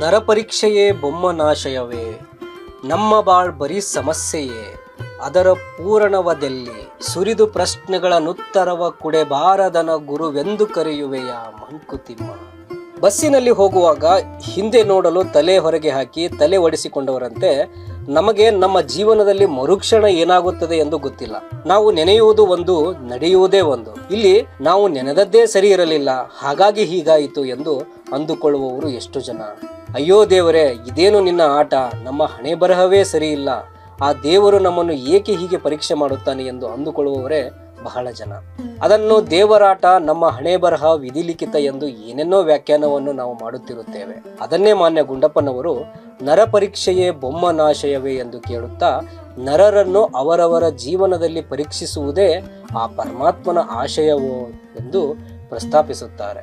ನರಪರೀಕ್ಷೆಯೇ ಬೊಮ್ಮನಾಶಯವೇ, ನಮ್ಮ ಬಾಳ್ ಬರೀ ಸಮಸ್ಯೆಯೇ, ಅದರ ಪೂರಣವದಲ್ಲಿ ಸುರಿದು ಪ್ರಶ್ನೆಗಳನ್ನುತ್ತರವ ಕುಡೆಬಾರದನ ಗುರುವೆಂದು ಕರೆಯುವೆಯ ಮಂಕುತಿಮ್ಮ. ಬಸ್ಸಿನಲ್ಲಿ ಹೋಗುವಾಗ ಹಿಂದೆ ನೋಡಲು ತಲೆ ಹೊರಗೆ ಹಾಕಿ ತಲೆ ಒಡಿಸಿಕೊಂಡವರಂತೆ ನಮಗೆ ನಮ್ಮ ಜೀವನದಲ್ಲಿ ಮರುಕ್ಷಣ ಏನಾಗುತ್ತದೆ ಎಂದು ಗೊತ್ತಿಲ್ಲ. ನಾವು ನೆನೆಯುವುದು ಒಂದು, ನಡೆಯುವುದೇ ಒಂದು. ಇಲ್ಲಿ ನಾವು ನೆನೆದದ್ದೇ ಸರಿ ಇರಲಿಲ್ಲ, ಹಾಗಾಗಿ ಹೀಗಾಯಿತು ಎಂದು ಅಂದುಕೊಳ್ಳುವವರು ಎಷ್ಟು ಜನ? ಅಯ್ಯೋ ದೇವರೇ, ಇದೇನು ನಿನ್ನ ಆಟ? ನಮ್ಮ ಹಣೆ ಬರಹವೇ ಸರಿ ಇಲ್ಲ ಆ ದೇವರು ನಮ್ಮನ್ನು ಏಕೆ ಹೀಗೆ ಪರೀಕ್ಷೆ ಮಾಡುತ್ತಾನೆ ಎಂದು ಅಂದುಕೊಳ್ಳುವವರೇ ಬಹಳ ಜನ. ಅದನ್ನು ದೇವರಾಟ, ನಮ್ಮ ಹಣೆ ಬರಹ, ವಿಧಿಲಿಖಿತ ಎಂದು ಏನೆನ್ನೋ ವ್ಯಾಖ್ಯಾನವನ್ನು ನಾವು ಮಾಡುತ್ತಿರುತ್ತೇವೆ. ಅದನ್ನೇ ಮಾನ್ಯ ಗುಂಡಪ್ಪನವರು, ನರ ಪರೀಕ್ಷೆಯೇ ಬೊಮ್ಮನಾಶಯವೇ ಎಂದು ಕೇಳುತ್ತಾ, ನರರನ್ನು ಅವರವರ ಜೀವನದಲ್ಲಿ ಪರೀಕ್ಷಿಸುವುದೇ ಆ ಪರಮಾತ್ಮನ ಆಶಯವೋ ಎಂದು ಪ್ರಸ್ತಾಪಿಸುತ್ತಾರೆ.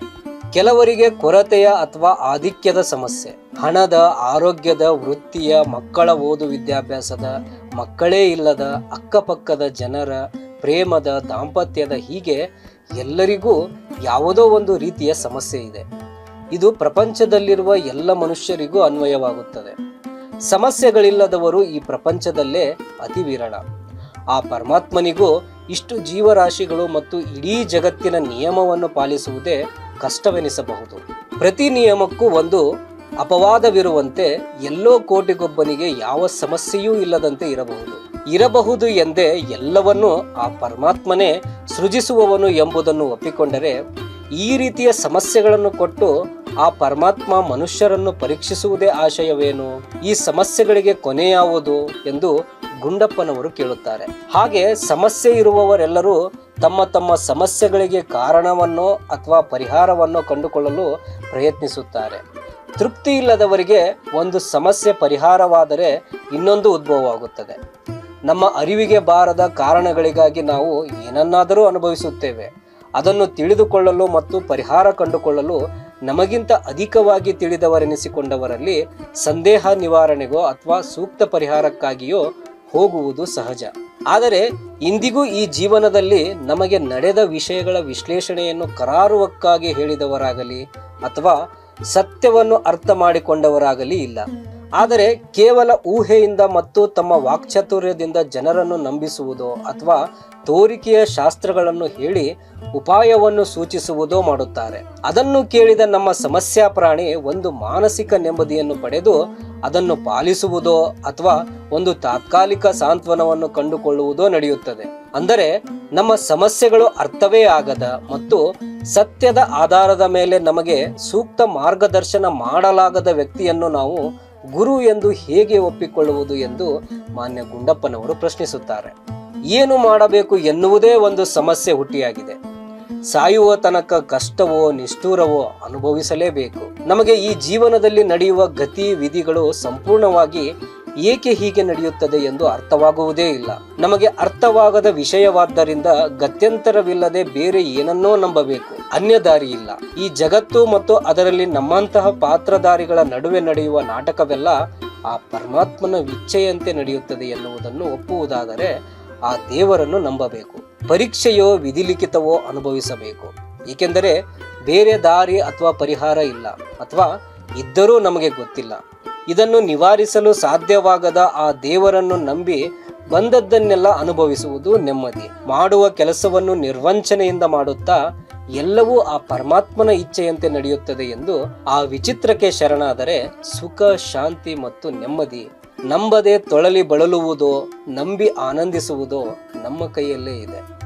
ಕೆಲವರಿಗೆ ಕೊರತೆಯ ಅಥವಾ ಆಧಿಕ್ಯದ ಸಮಸ್ಯೆ. ಹಣದ, ಆರೋಗ್ಯದ, ವೃತ್ತಿಯ, ಮಕ್ಕಳ ಓದು ವಿದ್ಯಾಭ್ಯಾಸದ, ಮಕ್ಕಳೇ ಇಲ್ಲದ, ಅಕ್ಕಪಕ್ಕದ ಜನರ, ಪ್ರೇಮದ, ದಾಂಪತ್ಯದ ಹೀಗೆ ಎಲ್ಲರಿಗೂ ಯಾವುದೋ ಒಂದು ರೀತಿಯ ಸಮಸ್ಯೆ ಇದೆ. ಇದು ಪ್ರಪಂಚದಲ್ಲಿರುವ ಎಲ್ಲ ಮನುಷ್ಯರಿಗೂ ಅನ್ವಯವಾಗುತ್ತದೆ. ಸಮಸ್ಯೆಗಳಿಲ್ಲದವರು ಈ ಪ್ರಪಂಚದಲ್ಲೇ ಅತಿ ವಿರಳ ಆ ಪರಮಾತ್ಮನಿಗೂ ಇಷ್ಟು ಜೀವರಾಶಿಗಳು ಮತ್ತು ಇಡೀ ಜಗತ್ತಿನ ನಿಯಮವನ್ನು ಪಾಲಿಸುವುದೇ ಕಷ್ಟವೆನಿಸಬಹುದು. ಪ್ರತಿ ನಿಯಮಕ್ಕೂ ಒಂದು ಅಪವಾದವಿರುವಂತೆ ಎಲ್ಲೋ ಕೋಟಿಗೊಬ್ಬನಿಗೆ ಯಾವ ಸಮಸ್ಯೆಯೂ ಇಲ್ಲದಂತೆ ಇರಬಹುದು. ಇರಬಹುದು ಎಂದೇ ಎಲ್ಲವನ್ನೂ ಆ ಪರಮಾತ್ಮನೇ ಸೃಜಿಸುವವನು ಎಂಬುದನ್ನು ಒಪ್ಪಿಕೊಂಡರೆ ಈ ರೀತಿಯ ಸಮಸ್ಯೆಗಳನ್ನು ಕೊಟ್ಟು ಆ ಪರಮಾತ್ಮ ಮನುಷ್ಯರನ್ನು ಪರೀಕ್ಷಿಸುವುದೇ ಆಶಯವೇನು? ಈ ಸಮಸ್ಯೆಗಳಿಗೆ ಕೊನೆಯಾವುದು ಎಂದು ಗುಂಡಪ್ಪನವರು ಕೇಳುತ್ತಾರೆ. ಹಾಗೆ ಸಮಸ್ಯೆ ಇರುವವರೆಲ್ಲರೂ ತಮ್ಮ ತಮ್ಮ ಸಮಸ್ಯೆಗಳಿಗೆ ಕಾರಣವನ್ನು ಅಥವಾ ಪರಿಹಾರವನ್ನು ಕಂಡುಕೊಳ್ಳಲು ಪ್ರಯತ್ನಿಸುತ್ತಾರೆ. ತೃಪ್ತಿ ಇಲ್ಲದವರಿಗೆ ಒಂದು ಸಮಸ್ಯೆ ಪರಿಹಾರವಾದರೆ ಇನ್ನೊಂದು ಉದ್ಭವವಾಗುತ್ತದೆ. ನಮ್ಮ ಅರಿವಿಗೆ ಬಾರದ ಕಾರಣಗಳಿಗಾಗಿ ನಾವು ಏನನ್ನಾದರೂ ಅನುಭವಿಸುತ್ತೇವೆ. ಅದನ್ನು ತಿಳಿದುಕೊಳ್ಳಲು ಮತ್ತು ಪರಿಹಾರ ಕಂಡುಕೊಳ್ಳಲು ನಮಗಿಂತ ಅಧಿಕವಾಗಿ ತಿಳಿದವರೆನಿಸಿಕೊಂಡವರಲ್ಲಿ ಸಂದೇಹ ನಿವಾರಣೆಗೋ ಅಥವಾ ಸೂಕ್ತ ಪರಿಹಾರಕ್ಕಾಗಿಯೋ ಹೋಗುವುದು ಸಹಜ. ಆದರೆ ಇಂದಿಗೂ ಈ ಜೀವನದಲ್ಲಿ ನಮಗೆ ನಡೆದ ವಿಷಯಗಳ ವಿಶ್ಲೇಷಣೆಯನ್ನು ಕರಾರುವಕ್ಕಾಗಿ ಹೇಳಿದವರಾಗಲಿ ಅಥವಾ ಸತ್ಯವನ್ನು ಅರ್ಥ ಮಾಡಿಕೊಂಡವರಾಗಲಿ ಇಲ್ಲ. ಆದರೆ ಕೇವಲ ಊಹೆಯಿಂದ ಮತ್ತು ತಮ್ಮ ವಾಕ್ಚಾತುರ್ಯದಿಂದ ಜನರನ್ನು ನಂಬಿಸುವುದೋ ಅಥವಾ ತೋರಿಕೆಯ ಶಾಸ್ತ್ರಗಳನ್ನು ಹೇಳಿ ಉಪಾಯವನ್ನು ಸೂಚಿಸುವುದೋ ಮಾಡುತ್ತಾರೆ. ಅದನ್ನು ಕೇಳಿದ ನಮ್ಮ ಸಮಸ್ಯಾ ಪ್ರಾಣಿ ಒಂದು ಮಾನಸಿಕ ನೆಮ್ಮದಿಯನ್ನು ಪಡೆದು ಅದನ್ನು ಪಾಲಿಸುವುದೋ ಅಥವಾ ಒಂದು ತಾತ್ಕಾಲಿಕ ಸಾಂತ್ವನವನ್ನು ಕಂಡುಕೊಳ್ಳುವುದೋ ನಡೆಯುತ್ತದೆ. ಅಂದರೆ ನಮ್ಮ ಸಮಸ್ಯೆಗಳು ಅರ್ಥವೇ ಆಗದ ಮತ್ತು ಸತ್ಯದ ಆಧಾರದ ಮೇಲೆ ನಮಗೆ ಸೂಕ್ತ ಮಾರ್ಗದರ್ಶನ ಮಾಡಲಾಗದ ವ್ಯಕ್ತಿಯನ್ನು ನಾವು ಗುರು ಎಂದು ಹೇಗೆ ಒಪ್ಪಿಕೊಳ್ಳುವುದು ಎಂದು ಮಾನ್ಯ ಗುಂಡಪ್ಪನವರು ಪ್ರಶ್ನಿಸುತ್ತಾರೆ. ಏನು ಮಾಡಬೇಕು ಎನ್ನುವುದೇ ಒಂದು ಸಮಸ್ಯೆ ಹುಟ್ಟಿಯಾಗಿದೆ. ಸಾಯುವ ತನಕ ಕಷ್ಟವೋ ನಿಷ್ಠೂರವೋ ಅನುಭವಿಸಲೇಬೇಕು. ನಮಗೆ ಈ ಜೀವನದಲ್ಲಿ ನಡೆಯುವ ಗತಿ ವಿಧಿಗಳು ಸಂಪೂರ್ಣವಾಗಿ ಏಕೆ ಹೀಗೆ ನಡೆಯುತ್ತದೆ ಎಂದು ಅರ್ಥವಾಗುವುದೇ ಇಲ್ಲ. ನಮಗೆ ಅರ್ಥವಾಗದ ವಿಷಯವಾದ್ದರಿಂದ ಗತ್ಯಂತರವಿಲ್ಲದೆ ಬೇರೆ ಏನನ್ನೋ ನಂಬಬೇಕು. ಅನ್ಯ ದಾರಿ ಇಲ್ಲ ಈ ಜಗತ್ತು ಮತ್ತು ಅದರಲ್ಲಿ ನಮ್ಮಂತಹ ಪಾತ್ರಧಾರಿಗಳ ನಡುವೆ ನಡೆಯುವ ನಾಟಕವೆಲ್ಲ ಆ ಪರಮಾತ್ಮನ ವಿಚ್ಛೆಯಂತೆ ನಡೆಯುತ್ತದೆ ಎನ್ನುವುದನ್ನು ಒಪ್ಪುವುದಾದರೆ ಆ ದೇವರನ್ನು ನಂಬಬೇಕು. ಪರೀಕ್ಷೆಯೋ ವಿಧಿಲಿಖಿತವೋ ಅನುಭವಿಸಬೇಕು. ಏಕೆಂದರೆ ಬೇರೆ ದಾರಿ ಅಥವಾ ಪರಿಹಾರ ಇಲ್ಲ ಅಥವಾ ಇದ್ದರೂ ನಮಗೆ ಗೊತ್ತಿಲ್ಲ. ಇದನ್ನು ನಿವಾರಿಸಲು ಸಾಧ್ಯವಾಗದ ಆ ದೇವರನ್ನು ನಂಬಿ ಬಂದದ್ದನ್ನೆಲ್ಲ ಅನುಭವಿಸುವುದು ನೆಮ್ಮದಿ. ಮಾಡುವ ಕೆಲಸವನ್ನು ನಿರ್ವಂಚನೆಯಿಂದ ಮಾಡುತ್ತಾ ಎಲ್ಲವೂ ಆ ಪರಮಾತ್ಮನ ಇಚ್ಛೆಯಂತೆ ನಡೆಯುತ್ತದೆ ಎಂದು ಆ ವಿಚಿತ್ರಕ್ಕೆ ಶರಣಾದರೆ ಸುಖ, ಶಾಂತಿ ಮತ್ತು ನೆಮ್ಮದಿ. ನಂಬದೆ ತೊಳಲಿ ಬಳಲುವುದೋ, ನಂಬಿ ಆನಂದಿಸುವುದೋ ನಮ್ಮ ಕೈಯಲ್ಲೇ ಇದೆ.